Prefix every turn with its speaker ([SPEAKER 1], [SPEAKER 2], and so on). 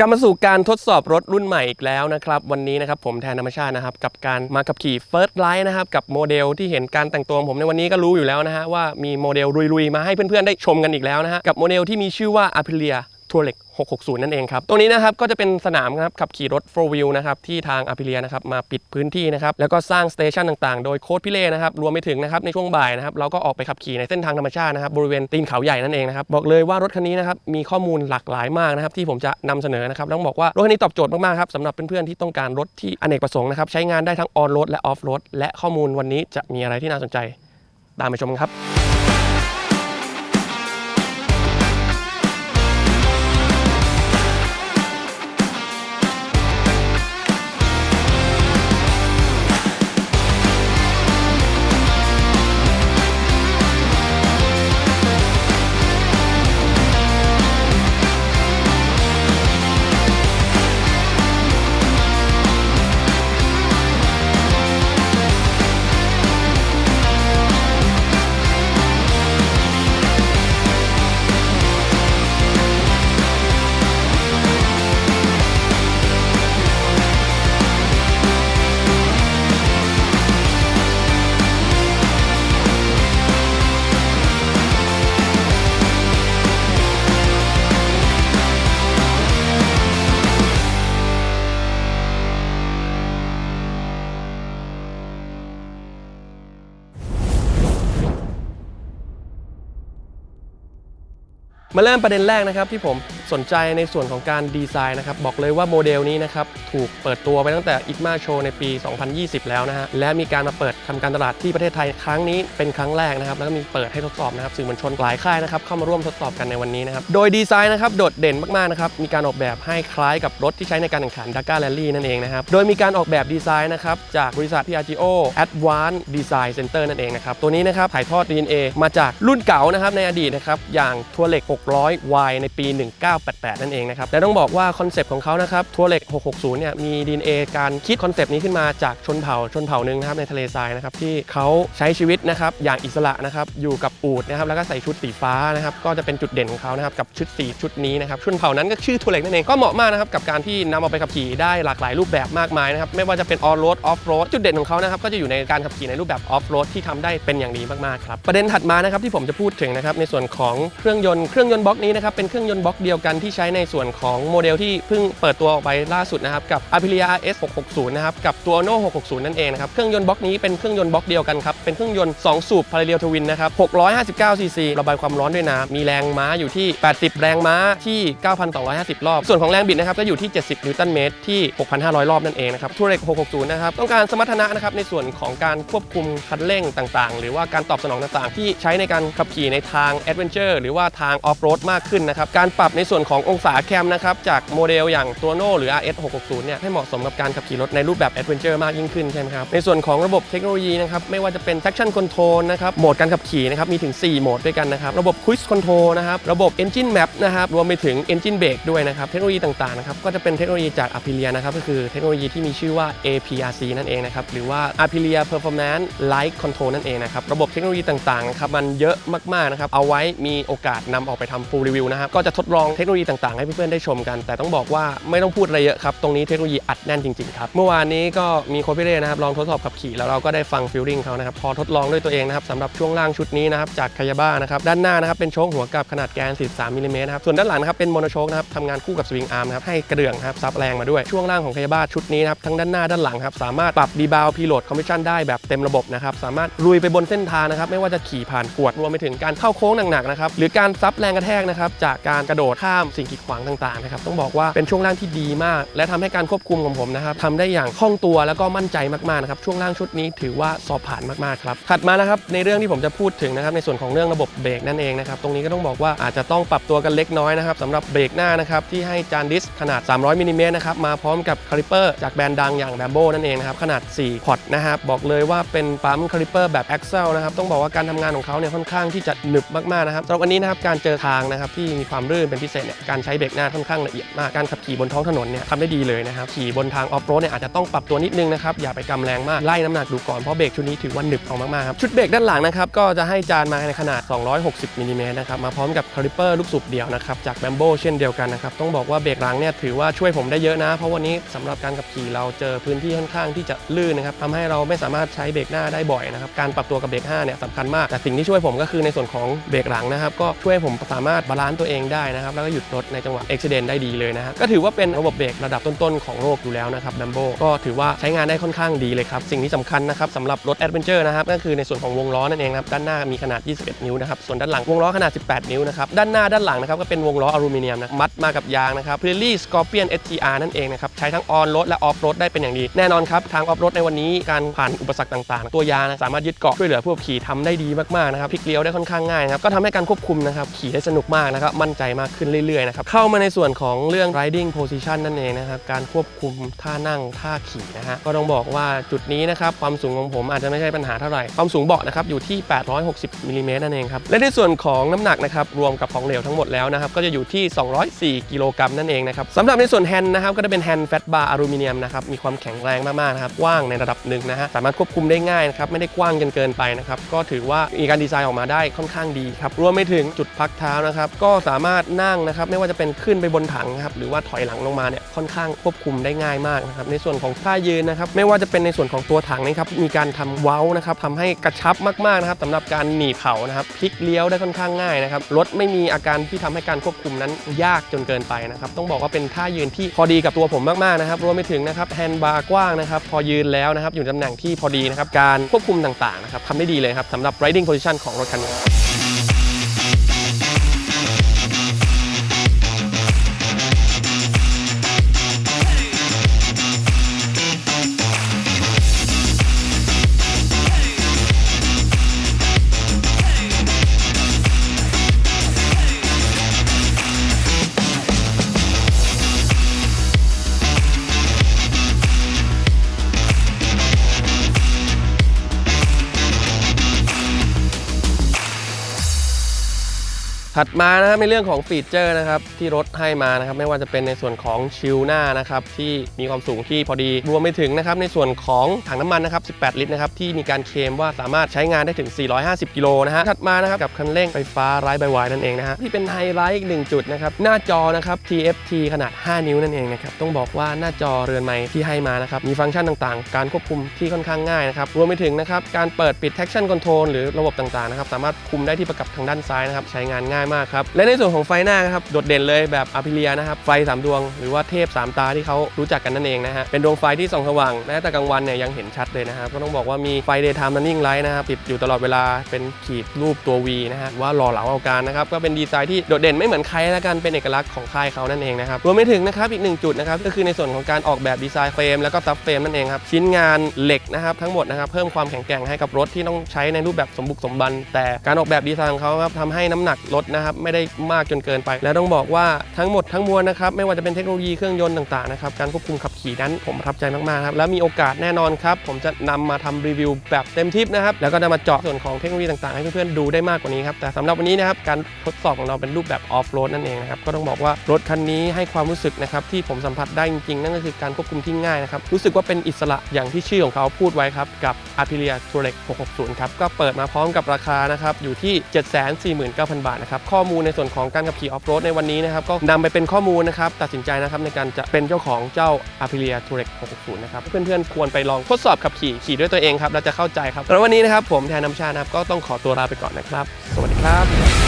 [SPEAKER 1] กลับมาสู่การทดสอบรถรุ่นใหม่อีกแล้วนะครับวันนี้นะครับผมแทนธรรมชาตินะครับกับการมาขับขี่ First Light นะครับกับโมเดลที่เห็นการแต่งตัวของผมในวันนี้ก็รู้อยู่แล้วนะฮะว่ามีโมเดลลุยๆ มาให้เพื่อนๆ ได้ชมกันอีกแล้วนะฮะกับโมเดลที่มีชื่อว่า Aprilia t o u r e x 660 นั่นเองครับตรงนี้นะครับก็จะเป็นสนามครับขับขี่รถ 4 wheel นะครับที่ทาง Aprilia นะครับมาปิดพื้นที่นะครับแล้วก็สร้างสเตชันต่างๆ โดยโค้ดพิเล่นะครับรวมไปถึงนะครับในช่วงบ่ายนะครับเราก็ออกไปขับขี่ในเส้นทางธรรมชาตินะครับบริเวณตีนเขาใหญ่นั่นเองนะครับบอกเลยว่ารถคันนี้นะครับมีข้อมูลหลากหลายมากนะครับที่ผมจะนำเสนอนะครับต้องบอกว่ารถคันนี้ตอบโจทย์มากๆครับสำหรับเพื่อนๆที่ต้องการรถที่อเนกประสงค์นะครับใช้งานได้ทั้งออนโรดและออฟโรดและข้อมูลวันนี้จะมีอะไรที่น่าสนใจตามไปชมกันครับ มาเริ่มประเด็นแรกนะครับที่ผมสนใจในส่วนของการดีไซน์นะครับบอกเลยว่าโมเดลนี้นะครับถูกเปิดตัวไปตั้งแต่ ICMA Show ในปี 2020 แล้วนะฮะและมีการมาเปิดทำการตลาดที่ประเทศไทยครั้งนี้เป็นครั้งแรกนะครับแล้วก็มีเปิดให้ทดสอบนะครับสื่อมวลชนหลายค่ายนะครับเข้ามาร่วมทดสอบกันในวันนี้นะครับโดยดีไซน์นะครับโดดเด่นมากๆนะครับมีการออกแบบให้คล้ายกับรถที่ใช้ในการแข่งขัน Dakar Rally นั่นเองนะครับโดยมีการออกแบบดีไซน์นะครับจากบริษัท Piaggio Advanced Design Center นั่นเองนะครับตัวนี้นะครับถ่ายทอด DNA มาจากรุ่นเก่านะครับในอดีตนะครับอย่างทัวเล็ก 600Y ในปี 1988 นั่นเองนะครับ และต้องบอกว่าคอนเซปต์ของเขานะครับทัวร์เล็ก 660 เนี่ย มี DNA การคิดคอนเซปต์นี้ขึ้นมาจากชนเผ่าชนเผ่าหนึ่งนะครับในทะเลทรายนะครับที่เขาใช้ชีวิตนะครับอย่างอิสระนะครับอยู่กับอูฐนะครับแล้วก็ใส่ชุดสีฟ้านะครับก็จะเป็นจุดเด่นของเขานะครับกับชุดสีชุดนี้นะครับชนเผ่านั้นก็ชื่อทัวร์เล็กนั่นเองก็เหมาะมากนะครับกับการที่นำเอาไปขับขี่ได้หลากหลายรูปแบบมากมายนะครับไม่ว่าจะเป็นออนโรดออฟโรดจุดเด่นของเขานะครับก็จะอยู่ในการขับขี่ในรูปแบบออฟโรดที่ทำได้เป็นอย่างดีมากๆครับประเด็นถัดมานะครับที่ผมจะพูดถึงนะครับในส่วนของเครื่องยนต์เครื่ององยนต์บล็อกนี้นะครับเป็นเครื่องยนต์บล็อกเดียวกันที่ใช้ในส่วนของโมเดลที่เพิ่งเปิดตัวออกไปล่าสุดนะครับกับ Aprilia RS 660นะครับกับตัว Uno 660 นั่นเองนะครับเครื่องยนต์บล็อกนี้เป็นเครื่องยนต์บล็อกเดียวกันครับเป็นเครื่องยนต์2สูบ Parallel Twin นะครับ659 cc ระบายความร้อนด้วยน้ำมีแรงม้าอยู่ที่ 80 แรงม้าที่ 9,250 รอบ ส่วนของแรงบิดนะครับก็อยู่ที่ 70 นิวตันเมตรที่ 6,500 รอบนั่นเองนะครับทัวร์เร็ก660 นะครับต้องการสมรรถนะนะครับในส่วนของการควบคุมคันเร่งต่างๆ หรือว่าการตอบสนองต่างๆ ที่ใช้ในการขับขี่ในทางแอดเวนเจอร์หรือว่าทางออฟโรดมากขึ้นนะครับ การปรับในส่วนขององศาแคมนะครับจากโมเดลอย่างตัวโนหรือ RS 660เนี่ยให้เหมาะสมกับการขับขี่รถในรูปแบบแอดเวนเจอร์มากยิ่งขึ้นใช่ไหมครับ ในส่วนของระบบเทคโนโลยีนะครับไม่ว่าจะเป็น traction control นะครับโหมดการขับขี่นะครับมีถึง 4 โหมดด้วยกันนะครับ ระบบ cruise control นะครับระบบ engine map นะครับรวมไปถึง engine brake ด้วยนะครับเทคโนโลยีต่างๆนะครับก็จะเป็นเทคโนโลยีจาก Aprilia นะครับก็คือเทคโนโลยีที่มีชื่อว่า APRC นั่นเองนะครับหรือว่า Aprilia Performance Light Control นั่นเองนะครับระบบเทคโนโลยีต่างๆนะครับมันเยอะมากๆนะครับเอาไว้มีโอกาสนำออกไปทำ full review นะครับก็จะทดลองเทคโนโลยีต่าง ๆ ให้เพื่อนๆได้ชมกัน แต่ต้องบอกว่าไม่ต้องพูดอะไรเยอะครับ ตรงนี้เทคโนโลยีอัดแน่นจริง ๆ ครับ เมื่อวานนี้ก็มีโค้ชพี่เร่นะครับลองทดสอบขับขี่แล้วเราก็ได้ฟังฟิลลิ่งเขานะครับพอทดลองด้วยตัวเองนะครับสำหรับช่วงล่างชุดนี้นะครับจากคายาบ้านะครับด้านหน้านะครับเป็นโชคหัวกับขนาดแกน 43มิลลิเมตรนะครับส่วนด้านหลังนะครับเป็นโมโนโชคนะครับทำงานคู่กับสวิงอาร์มนะครับให้กระเดื่องครับซับแรงมาด้วยช่วงล่างของคายาบ้าชุดนี้นะครับทั้งด้านหน้าด้านหลังครับสามารถปรับดีบาวพีโหลดคอมมิชชั่นได้แบบเต็มระบบนะครับสามารถลุยไปบนเส้นทางนะครับไม่ว่าจะขี่ผ่านกวดรวมไปถึงการเข้าโค้งหนักๆนะครับหรือการซับแรงกระแทกนะครับจากการกระโดดข้ามสิ่งกีดขวางต่างๆนะครับต้องบอกว่าเป็นช่วงล่างที่ดีมาก และทำให้การควบคุมของผมนะครับทำได้อย่างคล่องตัวแล้วก็มั่นใจมากๆนะครับช่วงล่างชุดนี้ถือว่าสอบผ่านมากๆครับถัดมานะครับในเรื่องที่ผมจะพูดถึงนะครับในส่วนของเรื่องระบบเบรกนั่นเองนะครับตรงนี้ก็ต้องบอกว่าอาจจะต้องปรับตัวกันเล็กน้อยนะครับสำหรับเบรกหน้านะครับที่ให้จานดิสขนาด 300มิลลิเมตรนะครับมาพร้อมกับคาลิเปอร์จากแบรนด์ดังอย่างแบมโบนั่นเองนะครับขนาด 4 พอตนะครับบอกเลยว่าเป็นปั๊มคาลิเปอร์แบบ Axle นะครับต้องบอกว่าการทำงานของเขาเนี่ยค่อนข้างที่จะหนึบมากๆนะครับสำหรับวันนี้นะครับการเจอางนะครับที่มีความลื่นเป็นพิเศษเนี่ยการใช้เบรกหน้าค่อนข้างละเอียดมากการขับขี่บนท้องถนนเนี่ยทำได้ดีเลยนะครับขี่บนทางออฟโรดเนี่ยอาจจะต้องปรับตัวนิดนึงนะครับอย่าไปกำแรงมากไล่น้ำหนักดูก่อนเพราะเบรกชุดนี้ถือว่าหนึบเอามากๆครับชุดเบรกด้านหลังนะครับก็จะให้จานมาในขนาด 260มิลลิเมตรนะครับมาพร้อมกับคาลิปเปอร์ลูกสูบเดียวนะครับจากแบมโบเช่นเดียวกันนะครับต้องบอกว่าเบรกหลังเนี่ยถือว่าช่วยผมได้เยอะนะ เพราะวันนี้สำหรับการขับขี่เราเจอพื้นที่ค่อนข้างที่จะลื่นนะครับทำให้เราไม่สามารถใช้เบรกหน้าได้บ่อยนะครับการปรับตัวกับเบรก5เนี่ยสำคัญมากแต่สิ่งที่ช่วยผมก็คือในส่วนของเบรกหลังนะครับก็ช่วยผมสาามารถบาลานซ์ตัวเองได้นะครับ แล้วก็หยุดรถในจังหวะอุบิเหตุได้ดีเลยนะฮะก็ถือว่าเป็นระบบเบรกระดับต้นๆของโลกอยู่แล้วนะครับแบมโบก็ถือว่าใช้งานได้ค่อนข้างดีเลยครับ สิ่งที่สำคัญนะครับสำหรับรถแอดเวนเจอร์นะครับก็คือในส่วนของวงล้อนั่นเองครับด้านหน้ามีขนาด 21 นิ้วนะครับส่วนด้านหลังวงล้อขนาด 18 นิ้วนะครับด้านหน้าด้านหลังนะครับก็เป็นวงล้ออลูมิเนียมนะมัดมากับยางนะครับพ Pirelli Scorpion STR นั่นเองนะครับใช้ทั้งออนรถและออฟรถได้เป็นอย่างดีแน่นอนครับทางออฟรถในวันนี้การผ่านอุปสรรคต่างๆ ตัวยางสามารถยึดเกาะช่วยเหลือผู้ขับขี่ทำได้ดีมากๆนะครับพลิกเลี้ยวได้ค่อนข้างง่ายนะครับก็ทำให้การควบคุมนะครับขี่ได้สนุกมากนะครับ มั่นใจมากขึ้นเรื่อยๆนะครับ เข้ามาในส่วนของเรื่อง riding position นั่นเองนะครับ การควบคุมท่านั่งท่าขี่นะฮะ ก็ต้องบอกว่าจุดนี้นะครับ ความสูงของผมอาจจะไม่ใช่ปัญหาเท่าไหร่ ความสูงเบาะนะครับอยู่ที่ 860มิลลิเมตรนั่นเองครับ และในส่วนของน้ำหนักนะครับรวมกับของเหลวทั้งหมดแล้วนะครับก็จะอยู่ที่ 204 กิโลกรัมนั่นเองนะครับสำหรับในส่วนแฮนด์นะครับก็จะเป็นแฮนด์แฟตบาร์อลูมิเนียมนะครับมีความแข็งแรงมากๆนะครับกว้างในระดับหนึ่งนะฮะสามารถควบคุมได้ง่ายนะครับไม่ได้กว้างจนเกินไปนะครับก็ถือว่ามีการดีไซน์ออกมาได้ค่อนข้างดีครับรวมไปถึงจุดพักเท้านะครับก็สามารถนั่งนะครับไม่ว่าจะเป็นขึ้นไปบนถังนะครับหรือว่าถอยหลังลงมาเนี่ยค่อนข้างควบคุมได้ง่ายมากนะครับในส่วนของท่ายืนนะครับไม่ว่าจะเป็นในส่วนของตัวถังนะครับมีการทำเว้านะครับทำให้กระชับมากๆนะครับสำหรับการหนีบเข่านะครับพลิกเลี้ยวได้ค่อนข้างง่ายนะครับรถไม่มีอาการที่ทำให้การควบคุมนั้นยากจนเกินไปนะครับต้องบอกว่าเป็นท่ายืนที่พอดีกับตัวผมมากๆนะครับรวมไปถึงนะครับแฮนด์บาร์กว้างนะครับพอยืนแล้วนะครับอยู่ตำแหน่งที่พอดีนะครับการควบคุมต่างๆนะครับทำได้ดีเลยครับสำหรับ riding position ของรถคันนี้ ถัดมานะครับในเรื่องของฟีเจอร์นะครับที่รถให้มานะครับไม่ว่าจะเป็นในส่วนของชิลหน้านะครับที่มีความสูงที่พอดีรวมไปถึงนะครับในส่วนของถังน้ำมันนะครับ 18 ลิตรนะครับที่มีการเคลมว่าสามารถใช้งานได้ถึง 450 กิโลนะฮะถัดมานะครับกับคันเร่งไฟฟ้าไร้ใบวายนั่นเองนะฮะที่เป็นไฮไลท์อีกหนึ่งจุดนะครับหน้าจอนะครับ TFT ขนาด 5 นิ้วนั่นเองนะครับต้องบอกว่าหน้าจอเรือนไม้ที่ให้มานะครับมีฟังก์ชันต่างๆ การควบคุมที่ค่อนข้างง่ายนะครับรวมไปถึงนะครับการเปิดปิด traction control หรือระบบต่างๆนะครับสามารถคุมได้ที่ประกับทางด้านซ้ายนะครับใช้งานง่ายมากครับ และในส่วนของไฟหน้าครับ โดดเด่นเลยแบบอาพิเลียนะครับ ไฟ 3 ดวง หรือว่าเทพ 3 ตาที่เขารู้จักกันนั่นเองนะฮะ เป็นดวงไฟที่ส่องสว่างแม้แต่กลางวันเนี่ยยังเห็นชัดเลยนะครับ ก็ต้องบอกว่ามีไฟ daytime running light นะครับ ติดอยู่ตลอดเวลา เป็นขีดรูปตัว V นะฮะ ว่าหล่อเหลาเอาการนะครับ ก็เป็นดีไซน์ที่โดดเด่นไม่เหมือนใครล้วกัน เป็นเอกลักษณ์ของค่ายเขานั่นเองนะครับ รวมไปถึงนะครับอีกหนึ่งจุดนะครับก็คือในส่วนของการออกแบบดีไซน์เฟรมแล้วก็ซับเฟรมนั่นเองครับชิ้นงานเหล็กนะครับทั้งหมดนะครับเพิ่มความแข็งแกร่งให้กับรถที่ต้องใช้ในรูปแบบสมบุกสมบัน แต่การออกแบบดีไซน์ของเขาครับทำให้น้ำหนักรถนะครับไม่ได้มากจนเกินไป และต้องบอกว่าทั้งหมดทั้งมวลนะครับไม่ว่าจะเป็นเทคโนโลยีเครื่องยนต์ต่างๆนะครับการควบคุมขับขี่นั้นผมประทับใจมากๆครับและมีโอกาสแน่นอนครับผมจะนำมาทำรีวิวแบบเต็มทิปนะครับแล้วก็จะมาเจาะส่วนของเทคโนโลยีต่างๆ ให้เพื่อนๆดูได้มากกว่านี้ครับแต่สำหรับวันนี้นะครับการทดสอบของเราเป็นรูปแบบออฟโรดนั่นเองนะครับก็ต้องบอกว่ารถคันนี้ให้ความรู้สึกนะครับที่ผมสัมผัสได้จริงๆนั่นก็คือการควบคุมที่ง่ายนะครับรู้สึกว่าเป็นอิสระอย่างที่ชื่อของเขาพูดไว้ครับกับ Aprilia t o u r e 660 ครับก็เปิดมาพร้อมกับราคานะครับอยู่ที่ 749,000 บาทนะครับข้อมูลในส่วนของการขับขี่ออฟโรดในวันนี้นะครับก็นำไปเป็นข้อมูลนะครับตัดสินใจนะครับในการจะเป็นเจ้าของเจ้า Aprilia Touareg 660 นะครับเพื่อนๆควรไปลองทดสอบขับขี่ขี่ด้วยตัวเองครับเราจะเข้าใจครับแล้ววันนี้นะครับผมแทนน้ำชานะครับก็ต้องขอตัวลาไปก่อนนะครับ สวัสดีครับ